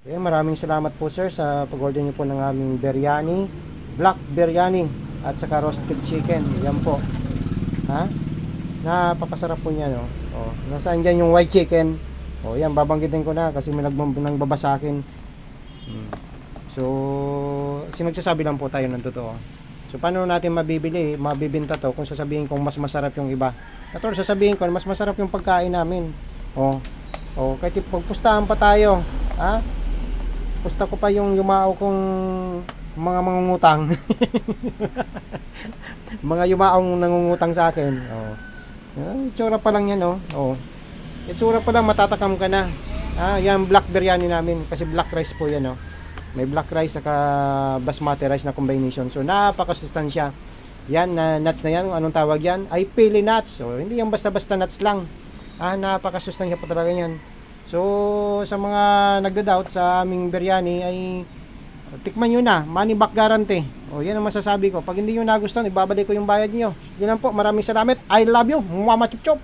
Okay, maraming salamat po sir sa pag-order niyo po ng aming biryani, black biryani at saka roasted chicken. Yan po. Ha? Napakasarap po niya no. Oh, nasaan diyan yung white chicken? Oh, yan babanggitin ko na kasi may nang baba sa akin. Hmm. So, sinagsasabi lang po tayo ng totoo. So, paano natin mabibili, mabibinta to kung sasabihin kong mas masarap yung iba? Katulad sasabihin ko, mas masarap yung pagkain namin. Oh, oh, kahit pagpustahan pa tayo, ha? Pusta ko pa yung yumao kong mga mangungutang. mga yumaong nangungutang sa akin. Oh. Ah, itsura pa lang yan, oh. oh. Itsura pa lang, matatakam ka na. Ah, yan black biryani namin kasi black rice po yan, oh. May black rice saka basmati rice na combination. So napakasustansya. Yan na nuts na yan, anong tawag yan? Ay pili nuts. So hindi yan basta-basta nuts lang. Ah, napakasustansya pa talaga yan. So sa mga nagda-doubt sa aming biryani ay tikman nyo na, money back guarantee. O yan ang masasabi ko. Pag hindi nyo nagustuhan, ibabalik ko yung bayad nyo. Yun lang po, maraming salamat. I love you. Mama chup chup.